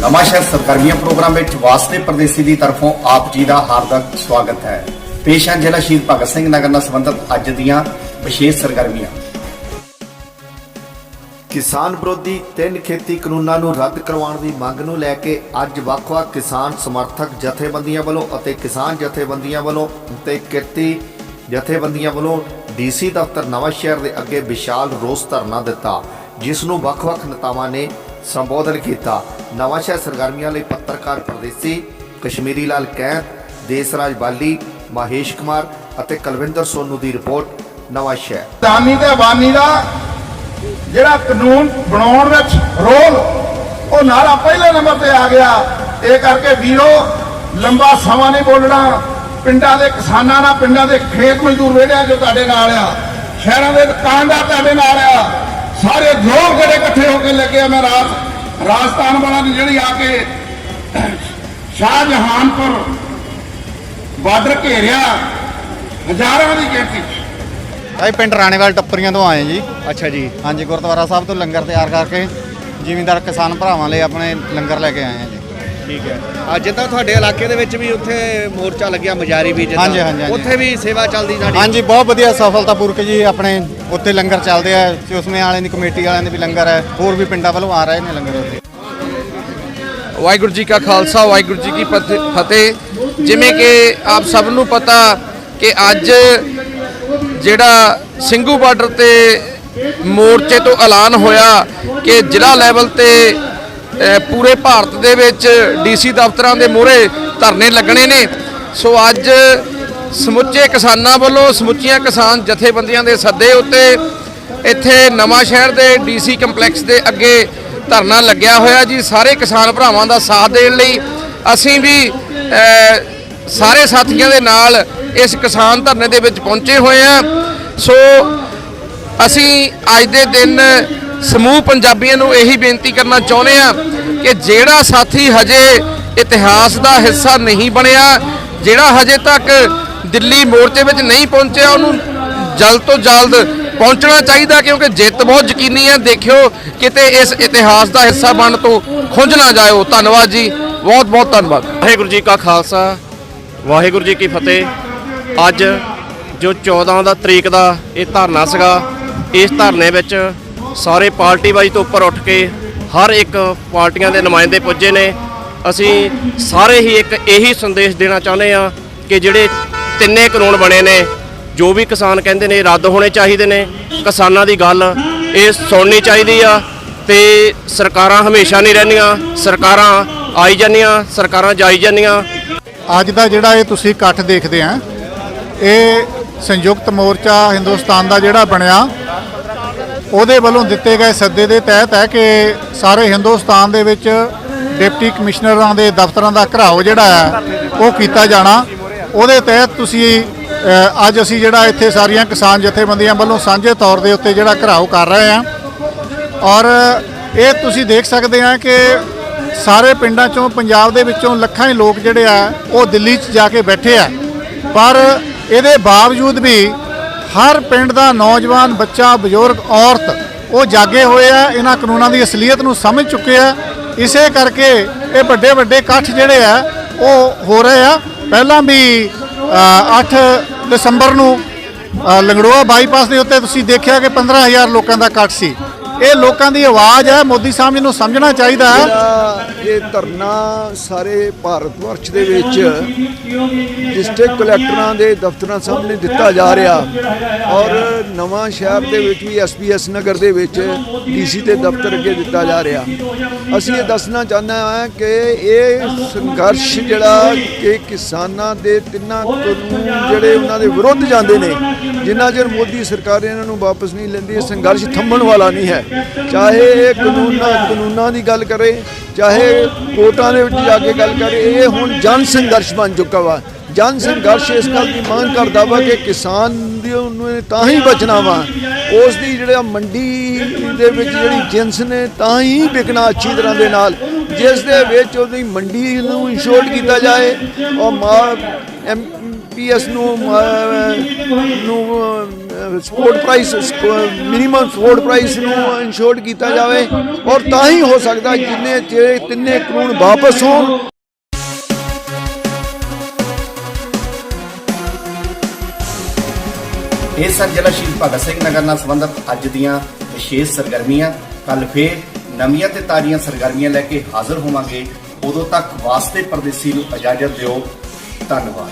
ਨਵਾਂਸ਼ਹਿਰ ਸਰਗਰਮੀਆਂ ਪ੍ਰੋਗਰਾਮ ਵਿੱਚ ਵਾਸਤੇ ਪ੍ਰਦੇਸੀ ਦੀ ਤਰਫੋਂ ਆਪ ਜੀ ਦਾ ਹਾਰਦਿਕ ਸਵਾਗਤ ਹੈ। ਪੇਸ਼ ਹੈ ਜ਼ਿਲ੍ਹਾ ਸ਼ਹੀਦ ਭਗਤ ਸਿੰਘ ਨਗਰ ਨਾਲ ਸੰਬੰਧਿਤ ਅੱਜ ਦੀਆਂ ਵਿਸ਼ੇਸ਼ ਸਰਗਰਮੀਆਂ। ਕਿਸਾਨ ਵਿਰੋਧੀ ਤਿੰਨ ਖੇਤੀ ਕਾਨੂੰਨਾਂ ਨੂੰ ਰੱਦ ਕਰਵਾਉਣ ਦੀ ਮੰਗ ਨੂੰ ਲੈ ਕੇ ਅੱਜ ਵੱਖ-ਵੱਖ ਕਿਸਾਨ ਸਮਰਥਕ ਜਥੇਬੰਦੀਆਂ ਵੱਲੋਂ ਅਤੇ ਕਿਸਾਨ ਜਥੇਬੰਦੀਆਂ ਵੱਲੋਂ ਤੇ ਕਿਰਤੀ ਜਥੇਬੰਦੀਆਂ ਵੱਲੋਂ ਡੀਸੀ ਦਫ਼ਤਰ ਨਵਾਂ ਸ਼ਹਿਰ ਦੇ ਅੱਗੇ ਵਿਸ਼ਾਲ ਰੋਸ ਧਰਨਾ ਦਿੱਤਾ, ਜਿਸ ਨੂੰ ਵੱਖ-ਵੱਖ ਨੇਤਾਵਾਂ ਨੇ ਸੰਬੋਧਨ ਕੀਤਾ। ਨਵਾਂ ਸ਼ਹਿਰ ਸਰਗਰਮੀਆਂ ਲਈ ਪੱਤਰਕਾਰ ਪ੍ਰਦੇਸੀ ਕਸ਼ਮੀਰੀ ਲਾਲ ਕੈਂਤ ਦੇਸਰਾਜ ਬਾਲੀ, ਮਹੇਸ਼ ਕੁਮਾਰ ਅਤੇ ਕੁਲਵਿੰਦਰ ਸੋਨੂ ਦੀ ਰਿਪੋਰਟ, ਨਵਾਂ ਦਾਨੀ ਤੇ ਬਾਨੀ ਦਾ ਜਿਹੜਾ ਕਾਨੂੰਨ ਬਣਾਉਣ ਵਿੱਚ ਰੋਲ, ਉਹ ਨਾਰਾ ਪਹਿਲੇ ਨੰਬਰ ਤੇ ਆ ਗਿਆ। ਇਹ ਕਰਕੇ ਵੀਰੋ, ਲੰਬਾ ਸਮਾਂ ਨਹੀਂ ਬੋਲਣਾ। ਪਿੰਡਾਂ ਦੇ ਕਿਸਾਨਾਂ ਨਾਲ, ਪਿੰਡਾਂ ਦੇ ਖੇਤ ਮਜ਼ਦੂਰ ਵੇੜਿਆ ਜੋ ਤੁਹਾਡੇ ਨਾਲ ਆ। ਸ਼ਹਿਰਾਂ ਦੇ ਦੁਕਾਨਦਾਰ ਤੁਹਾਡੇ ਨਾਲ ਆ। ਸਾਰੇ ਲੋਕ ਜਿਹੜੇ ਇਕੱਠੇ ਹੋ ਕੇ ਲੱਗੇ ਆ, ਮੈਂ ਰਾਤ ਰਾਜਸਥਾਨ ਵਾਲਾ ਦੀ ਜਿਹੜੀ ਆ ਕੇ ਸ਼ਾਹਜਹਾਨਪੁਰ ਬਾਰਡਰ ਘੇਰਿਆ ਹਜ਼ਾਰਾਂ ਦੀ ਗਿਣਤੀ ਅਸੀਂ ਪਿੰਡ ਰਾਣੇਵਾਲ ਟੱਪਰੀਆਂ ਤੋਂ ਆਏ ਜੀ। ਅੱਛਾ ਜੀ। ਹਾਂਜੀ ਗੁਰਦੁਆਰਾ ਸਾਹਿਬ ਤੋਂ ਲੰਗਰ ਤਿਆਰ ਕਰਕੇ ਜ਼ਿਮੀਂਦਾਰ ਕਿਸਾਨ ਭਰਾਵਾਂ ਲਈ ਆਪਣੇ ਲੰਗਰ ਲੈ ਕੇ ਆਏ ਹਾਂ ਜੀ। ਠੀਕ ਹੈ। ਅੱਜ ਜਿੱਦਾਂ ਤੁਹਾਡੇ ਇਲਾਕੇ ਦੇ ਵਿੱਚ ਵੀ ਉੱਥੇ ਮੋਰਚਾ ਲੱਗਿਆ ਮਜਾਰੀ ਵੀ ਜਿੱਦਾਂ। ਹਾਂਜੀ, ਹਾਂਜੀ, ਹਾਂਜੀ। ਉੱਥੇ ਵੀ ਸੇਵਾ ਚੱਲਦੀ ਸਾਡੀ? ਹਾਂਜੀ ਬਹੁਤ ਵਧੀਆ ਸਫਲਤਾਪੂਰਕ ਜੀ ਆਪਣੇ ਉੱਥੇ ਲੰਗਰ ਚੱਲਦੇ ਆ। ਚੁਸਮੇ ਵਾਲਿਆਂ ਦੀ ਕਮੇਟੀ ਵਾਲਿਆਂ ਦੇ ਵੀ ਲੰਗਰ ਹੈ ਹੋਰ ਵੀ ਪਿੰਡਾਂ ਵੱਲੋਂ ਆ ਰਹੇ ਨੇ ਲੰਗਰ ਉੱਥੇ। ਵਾਹਿਗੁਰੂ ਜੀ ਕਾ ਖਾਲਸਾ ਵਾਹਿਗੁਰੂ ਜੀ ਕੀ ਫਤਿ- ਫਤਿਹ। ਜਿਵੇਂ ਕਿ ਆਪ ਸਭ ਨੂੰ ਪਤਾ ਕਿ ਅੱਜ ਜਿਹੜਾ ਸਿੰਘੂ ਬਾਰਡਰ ਤੇ ਮੋਰਚੇ ਤੋਂ ਐਲਾਨ ਹੋਇਆ ਕਿ ਜ਼ਿਲ੍ਹਾ ਲੈਵਲ ਤੇ ਪੂਰੇ ਭਾਰਤ ਦੇ ਵਿੱਚ ਡੀਸੀ ਦਫ਼ਤਰਾਂ ਦੇ ਮੂਹਰੇ ਧਰਨੇ ਲੱਗਣੇ ਨੇ। ਸੋ ਅੱਜ ਸਮੁੱਚੇ ਕਿਸਾਨਾਂ ਵੱਲੋਂ ਸਮੁੱਚੀਆਂ ਕਿਸਾਨ ਜਥੇਬੰਦੀਆਂ ਦੇ ਸੱਦੇ ਉੱਤੇ ਇੱਥੇ ਨਵਾਂ ਸ਼ਹਿਰ ਦੇ ਡੀਸੀ ਕੰਪਲੈਕਸ ਦੇ ਅੱਗੇ ਧਰਨਾ ਲੱਗਿਆ ਹੋਇਆ ਜੀ। ਸਾਰੇ ਕਿਸਾਨ ਭਰਾਵਾਂ ਦਾ ਸਾਥ ਦੇਣ ਲਈ ਅਸੀਂ ਵੀ ਸਾਰੇ ਸਾਥੀਆਂ ਦੇ ਨਾਲ ਇਸ ਕਿਸਾਨ ਧਰਨੇ ਦੇ ਵਿੱਚ ਪਹੁੰਚੇ ਹੋਏ ਹਾਂ। ਸੋ ਅਸੀਂ ਅੱਜ ਦੇ ਦਿਨ ਸਮੂਹ ਪੰਜਾਬੀਆਂ ਨੂੰ ਇਹੀ ਬੇਨਤੀ ਕਰਨਾ ਚਾਹੁੰਦੇ ਹਾਂ ਕਿ ਜਿਹੜਾ ਸਾਥੀ ਹਜੇ ਇਤਿਹਾਸ ਦਾ ਹਿੱਸਾ ਨਹੀਂ ਬਣਿਆ, ਜਿਹੜਾ ਹਜੇ ਤੱਕ ਦਿੱਲੀ ਮੋਰਚੇ ਵਿੱਚ ਨਹੀਂ ਪਹੁੰਚਿਆ, ਉਹਨੂੰ ਜਲਦ ਤੋਂ ਜਲਦ ਪਹੁੰਚਣਾ ਚਾਹੀਦਾ ਕਿਉਂਕਿ ਜਿੱਤ ਬਹੁਤ ਯਕੀਨੀ ਹੈ। ਦੇਖਿਓ ਕਿਤੇ ਇਸ ਇਤਿਹਾਸ ਦਾ ਹਿੱਸਾ ਬਣਨ ਤੋਂ ਖੁੰਝ ਨਾ ਜਾਇਓ। ਧੰਨਵਾਦ ਜੀ। ਬਹੁਤ ਬਹੁਤ ਧੰਨਵਾਦ। ਵਾਹਿਗੁਰੂ ਜੀ ਕਾ ਖਾਲਸਾ, ਵਾਹਿਗੁਰੂ ਜੀ ਕੀ ਫਤਿਹ। ਅੱਜ ਜੋ 14 ਦਾ ਤਰੀਕ ਦਾ ਇਹ ਧਰਨਾ ਸੀਗਾ, ਇਸ ਧਰਨੇ ਵਿੱਚ ਸਾਰੇ ਪਾਰਟੀ ਵਾਈਜ਼ ਤੋਂ ਉੱਪਰ ਉੱਠ ਕੇ ਹਰ ਇੱਕ ਪਾਰਟੀਆਂ ਦੇ ਨੁਮਾਇੰਦੇ ਪੁੱਜੇ ਨੇ। ਅਸੀਂ ਸਾਰੇ ਹੀ ਇੱਕ ਇਹੀ ਸੰਦੇਸ਼ ਦੇਣਾ ਚਾਹੁੰਦੇ ਆ ਕਿ ਜਿਹੜੇ ਤਿੰਨੇ ਕਾਨੂੰਨ ਬਣੇ ਨੇ, ਜੋ ਵੀ ਕਿਸਾਨ ਕਹਿੰਦੇ ਨੇ ਰੱਦ ਹੋਣੇ ਚਾਹੀਦੇ ਨੇ। ਕਿਸਾਨਾਂ ਦੀ ਗੱਲ ਇਹ ਸੁਣਨੀ ਚਾਹੀਦੀ ਆ ਤੇ ਸਰਕਾਰਾਂ ਹਮੇਸ਼ਾ ਨਹੀਂ ਰਹਿੰਦੀਆਂ, ਸਰਕਾਰਾਂ ਆਈ ਜਾਂਦੀਆਂ, ਸਰਕਾਰਾਂ ਜਾਈ ਜਾਂਦੀਆਂ। ਅੱਜ ਦਾ ਜਿਹੜਾ ਇਹ ਤੁਸੀਂ ਇਕੱਠ ਦੇਖਦੇ ਆ, ਇਹ ਸੰਯੁਕਤ ਮੋਰਚਾ ਹਿੰਦੁਸਤਾਨ ਦਾ ਜਿਹੜਾ ਬਣਿਆ ਉਹਦੇ ਵੱਲੋਂ ਦਿੱਤੇ ਗਏ ਸੱਦੇ ਦੇ ਤਹਿਤ ਹੈ ਕਿ ਸਾਰੇ ਹਿੰਦੁਸਤਾਨ ਦੇ ਵਿੱਚ ਡਿਪਟੀ ਕਮਿਸ਼ਨਰਾਂ ਦੇ ਦਫ਼ਤਰਾਂ ਦਾ ਘਰਾਓ ਜਿਹੜਾ ਹੈ, ਉਹ ਕੀਤਾ ਜਾਣਾ। ਉਹਦੇ ਤਹਿਤ ਤੁਸੀਂ ਅੱਜ ਅਸੀਂ ਜਿਹੜਾ ਇੱਥੇ ਸਾਰੀਆਂ ਕਿਸਾਨ ਜਥੇਬੰਦੀਆਂ ਵੱਲੋਂ ਸਾਂਝੇ ਤੌਰ ਦੇ ਉੱਤੇ ਜਿਹੜਾ ਘਰਾਓ ਕਰ ਰਹੇ ਹਾਂ। ਔਰ ਇਹ ਤੁਸੀਂ ਦੇਖ ਸਕਦੇ ਆ ਕਿ ਸਾਰੇ ਪਿੰਡਾਂ ਚੋਂ, ਪੰਜਾਬ ਦੇ ਵਿੱਚੋਂ ਲੱਖਾਂ ਹੀ ਲੋਕ ਜਿਹੜੇ ਆ, ਉਹ ਦਿੱਲੀ 'ਚ ਜਾ ਕੇ ਬੈਠੇ ਆ। ਪਰ ਇਹਦੇ ਬਾਵਜੂਦ ਵੀ ਹਰ ਪਿੰਡ ਦਾ ਨੌਜਵਾਨ ਬੱਚਾ ਬਜ਼ੁਰਗ ਔਰਤ ਉਹ ਜਾਗੇ ਹੋਏ ਆ ਇਹਨਾਂ ਕਾਨੂੰਨਾਂ ਦੀ ਅਸਲੀਅਤ ਨੂੰ ਸਮਝ ਚੁੱਕੇ ਆ। ਇਸੇ ਕਰਕੇ ਇਹ ਵੱਡੇ ਵੱਡੇ ਇਕੱਠ ਜਿਹੜੇ ਆ ਉਹ ਹੋ ਰਹੇ ਆ। ਪਹਿਲਾਂ ਵੀ ਅ, 8 ਦਸੰਬਰ ਨੂੰ ਲੰਗੜੋਆ ਬਾਈਪਾਸ ਦੇ ਉੱਤੇ ਤੁਸੀਂ ਦੇਖਿਆ ਕਿ 15000 ਲੋਕਾਂ ਦਾ ਇਕੱਠ ਸੀ। ਇਹ ਲੋਕਾਂ ਦੀ ਆਵਾਜ਼ ਹੈ, ਮੋਦੀ ਸਾਹਿਬ ਜੀ ਨੂੰ ਸਮਝਣਾ ਚਾਹੀਦਾ ਹੈ। ਜਿਹੜਾ ਇਹ ਧਰਨਾ ਸਾਰੇ ਭਾਰਤ ਵਰਸ਼ ਦੇ ਵਿੱਚ ਡਿਸਟ੍ਰਿਕਟ ਕਲੈਕਟਰਾਂ ਦੇ ਦਫ਼ਤਰਾਂ ਸਾਹਮਣੇ ਦਿੱਤਾ ਜਾ ਰਿਹਾ ਔਰ ਨਵਾਂ ਸ਼ਹਿਰ ਦੇ ਵਿੱਚ ਵੀ ਐਸਪੀਐਸ ਨਗਰ ਦੇ ਵਿੱਚ ਡੀਸੀ ਦੇ ਦਫ਼ਤਰ ਅੱਗੇ ਦਿੱਤਾ ਜਾ ਰਿਹਾ। ਅਸੀਂ ਇਹ ਦੱਸਣਾ ਚਾਹੁੰਦੇ ਹਾਂ ਕਿ ਇਹ ਸੰਘਰਸ਼ ਜਿਹੜਾ ਕਿ ਕਿਸਾਨਾਂ ਦੇ ਤਿੰਨਾਂ ਕਾਨੂੰਨ ਜਿਹੜੇ ਉਹਨਾਂ ਦੇ ਵਿਰੁੱਧ ਜਾਂਦੇ ਨੇ, ਜਿੰਨਾ ਚਿਰ ਮੋਦੀ ਸਰਕਾਰ ਇਹਨਾਂ ਨੂੰ ਵਾਪਸ ਨਹੀਂ ਲੈਂਦੀ, ਇਹ ਸੰਘਰਸ਼ ਥੰਮਣ ਵਾਲਾ ਨਹੀਂ ਹੈ। ਚਾਹੇ ਇਹ ਕਾਨੂੰਨਾਂ ਕਾਨੂੰਨਾਂ ਦੀ ਗੱਲ ਕਰੇ, ਚਾਹੇ ਕੋਰਟਾਂ ਦੇ ਵਿੱਚ ਜਾ ਕੇ ਗੱਲ ਕਰੇ, ਇਹ ਹੁਣ ਜਨ ਸੰਘਰਸ਼ ਬਣ ਚੁੱਕਾ ਵਾ। ਜਨ ਸੰਘਰਸ਼ ਇਸ ਗੱਲ ਦੀ ਮੰਗ ਕਰਦਾ ਵਾ ਕਿ ਕਿਸਾਨ ਦੀ ਉਹਨੂੰ ਤਾਂ ਹੀ ਬਚਣਾ ਵਾ। ਉਸ ਦੀ ਜਿਹੜਾ ਮੰਡੀ ਦੇ ਵਿੱਚ ਜਿਹੜੀ ਜਿੰਸ ਨੇ, ਤਾਂ ਹੀ ਵਿਕਣਾ ਅੱਛੀ ਤਰ੍ਹਾਂ ਦੇ ਨਾਲ। ਜਿਸ ਦੇ ਵਿੱਚ ਉਹਦੀ ਮੰਡੀ ਨੂੰ ਇੰਸ਼ੋਰਡ ਕੀਤਾ ਜਾਏ ਔਰ ਮਾ- ਐਮ- ਐਸਪੀਐਸ ਨੂੰ ਨੂੰ support price minimum support price ਨੂੰ ਇਨਸ਼ੋਰਡ ਕੀਤਾ ਜਾਵੇ ਔਰ ਤਾਂ ਹੀ ਹੋ ਸਕਦਾ ਜਿੰਨੇ ਜਿਹੜੇ ਤਿੰਨੇ ਕਾਨੂੰਨ ਵਾਪਸ ਹੋਣ। ਇਹ ਸਨ ਜ਼ਿਲ੍ਹਾ ਸ਼ਹੀਦ ਭਗਤ ਸਿੰਘ ਨਗਰ ਨਾਲ ਸੰਬੰਧਿਤ ਅੱਜ ਦੀਆਂ ਵਿਸ਼ੇਸ਼ ਸਰਗਰਮੀਆਂ। ਕੱਲ ਫੇਰ ਨਵੀਆਂ ਤੇ ਤਾਜ਼ੀਆਂ ਸਰਗਰਮੀਆਂ ਲੈ ਕੇ ਹਾਜ਼ਰ ਹੋਵਾਂਗੇ। ਉਦੋਂ ਤੱਕ ਵਾਸਤੇ ਪਰਦੇਸੀ ਨੂੰ ਇਜਾਜ਼ਤ ਦਿਓ। ਧੰਨਵਾਦ।